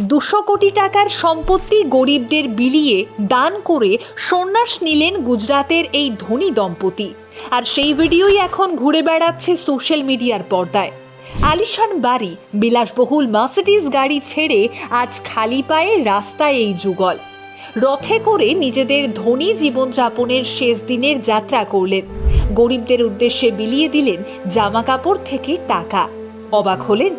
দুশো কোটি টাকার সম্পত্তি গরিবদের বিলিয়ে দান করে সন্ন্যাস নিলেন গুজরাতের এই ধনী দম্পতি। আর সেই ভিডিওই এখন ঘুরে বেড়াচ্ছে সোশ্যাল মিডিয়ার পর্দায়। আলিশান বাড়ি, বিলাসবহুল মার্সিডিজ গাড়ি ছেড়ে আজ খালি পায়ে রাস্তায় এই যুগল। রথে করে নিজেদের ধনী জীবনযাপনের শেষ দিনের যাত্রা করলেন। গরিবদের উদ্দেশ্যে বিলিয়ে দিলেন জামা কাপড় থেকে টাকা। অবাক হলেন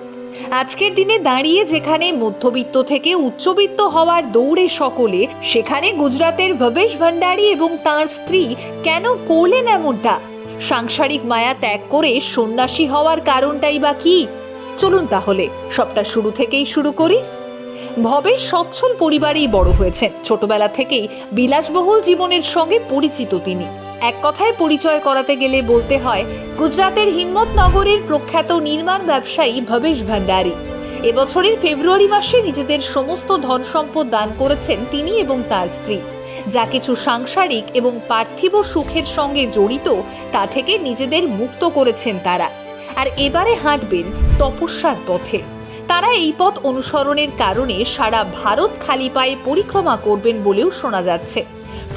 আজকের দিনে দাঁড়িয়ে যেখানে মধ্যবিত্ত থেকে উচ্চবিত্ত হওয়ার দৌড়ে সকলে, সেখানে গুজরাতের ভবেশ ভান্ডারী এবং তার স্ত্রী কেন করলেন এমনটা? সাংসারিক মায়া ত্যাগ করে সন্ন্যাসী হওয়ার কারণটাই বা কি? চলুন তাহলে, সবটা শুরু থেকেই শুরু করি। ভবেশ সচ্ছল পরিবারেই বড় হয়েছেন। ছোটবেলা থেকেই বিলাসবহুল জীবনের সঙ্গে পরিচিত তিনি। এক কথায় পরিচয় করাতে গেলে বলতে হয়, গুজরাতের হিম্মতনগরের প্রখ্যাত নির্মাণ ব্যবসায়ী ভবেশ ভান্ডারী। এবছরের ফেব্রুয়ারি মাসে নিজেদের সমস্ত ধন সম্পদ দান করেছেন তিনি এবং তার স্ত্রী। যা কিছু সাংসারিক এবং পার্থিব সুখের সঙ্গে জড়িত, তা থেকে নিজেদের মুক্ত করেছেন তারা। আর এবারে হাঁটবেন তপস্যার পথে। তারা এই পথ অনুসরণের কারণে সারা ভারত খালি পায়ে পরিক্রমা করবেন বলেও শোনা যাচ্ছে।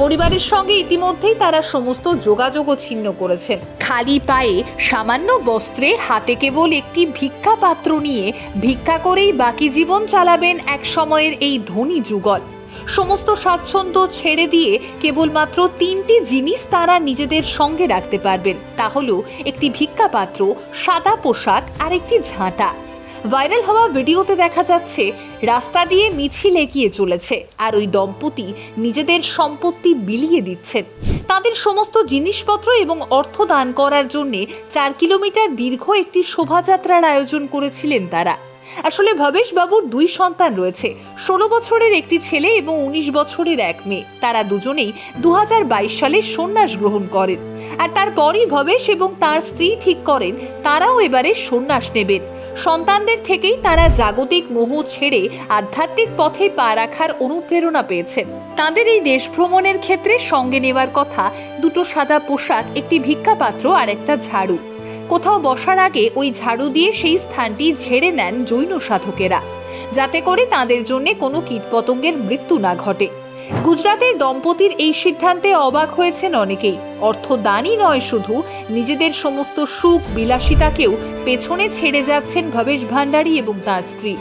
পরিবারের সঙ্গে ইতিমধ্যেই তারা সমস্ত যোগাযোগও ছিন্ন করেছেন খালি পায়ে সামান্য বস্ত্রে হাতে কেবল একটি ভিক্ষা পাত্র নিয়ে ভিক্ষা করেই বাকি জীবন চালাবেন এক সময়ের এই ধনী যুগল। সমস্ত স্বাচ্ছন্দ্য ছেড়ে দিয়ে কেবলমাত্র তিনটি জিনিস তারা নিজেদের সঙ্গে রাখতে পারবেন। তা হলো একটি ভিক্ষা পাত্র সাদা পোশাক আর একটি ঝাঁটা। ভাইরাল হওয়া ভিডিওতে দেখা যাচ্ছে, রাস্তা দিয়ে মিছিল এগিয়ে চলেছে, আর ওই দম্পতি নিজেদের সম্পত্তি বিলিয়ে দিচ্ছেন। তাদের সমস্ত জিনিসপত্র এবং অর্থ দান করার জন্য চার কিলোমিটার দীর্ঘ একটি শোভাযাত্রার আয়োজন করেছিলেন তারা। আসলে ভবেশ বাবুর দুই সন্তান রয়েছে, ষোলো বছরের একটি ছেলে এবং উনিশ বছরের এক মেয়ে। তারা দুজনেই দু হাজার বাইশ সালে সন্ন্যাস গ্রহণ করেন। আর তারপরই ভবেশ এবং তার স্ত্রী ঠিক করেন, তারাও এবারে সন্ন্যাস নেবেন। সন্তানদের থেকেই তারা জাগতিক মোহ ছেড়ে আধ্যাত্মিক পথে পা রাখার অনুপ্রেরণা পেয়েছেন তাদের এই দেশ ভ্রমণের ক্ষেত্রে সঙ্গে নেওয়ার কথা দুটো সাদা পোশাক, একটি ভিক্ষাপাত্র আর একটা ঝাড়ু। কোথাও বসার আগে ওই ঝাড়ু দিয়ে সেই স্থানটি ঝেড়ে নেন জৈন সাধকেরা। যাতে করে তাদের জন্য কোনো কীটপতঙ্গের মৃত্যু না ঘটে। গুজরাতের দম্পতির এই সিদ্ধান্তে অবাক হয়েছেন অনেকেই। অর্থদানই নয় শুধু, নিজেদের সমস্ত সুখ, বিলাসিতাকেও পেছনে ছেড়ে যাচ্ছেন ভবেশ ভান্ডারী এবং তার স্ত্রী।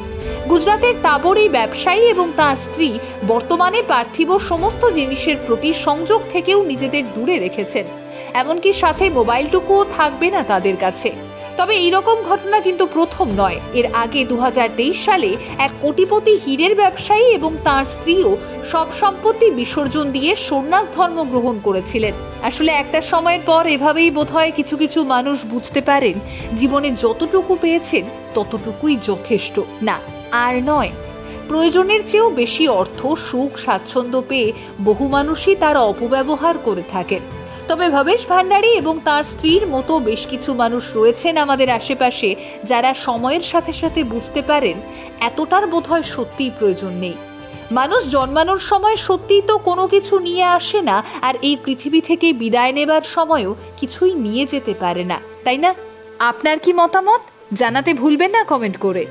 গুজরাতের তাবর এই ব্যবসায়ী এবং তার স্ত্রী বর্তমানে পার্থিব সমস্ত জিনিসের প্রতি সংযোগ থেকেও নিজেদের দূরে রেখেছেন। এমনকি সাথে মোবাইলটুকুও থাকবে না তাদের কাছে। তবে এইরকম ঘটনা কিন্তু প্রথম নয়। এর আগে দু হাজার তেইশ সালে এক কোটিপতি হীরের ব্যবসায়ী এবং তার স্ত্রীও সব সম্পত্তি বিসর্জন দিয়ে সন্ন্যাস ধর্ম গ্রহণ করেছিলেন। আসলে একটা সময়ের পর এভাবেই বোধহয় কিছু কিছু মানুষ বুঝতে পারেন, জীবনে যতটুকু পেয়েছেন ততটুকুই যথেষ্ট। না, আর নয়, প্রয়োজনের চেয়েও বেশি অর্থ, সুখ, স্বাচ্ছন্দ্য পেয়ে বহু মানুষই তার অপব্যবহার করে থাকেন। তবে ভবেশ ভান্ডারী এবং তার স্ত্রীর মতো বেশ কিছু মানুষ রয়েছেন আমাদের আশেপাশে যারা সময়ের সাথে সাথে বুঝতে পারেন এতটার বোধহয় সত্যিই প্রয়োজন নেই। মানুষ জন্মানোর সময় সত্যিই তো কোনো কিছু নিয়ে আসে না, আর এই পৃথিবী থেকে বিদায় নেবার সময়ও কিছুই নিয়ে যেতে পারে না, তাই না? আপনার কি মতামত? জানাতে ভুলবেন না কমেন্ট করে।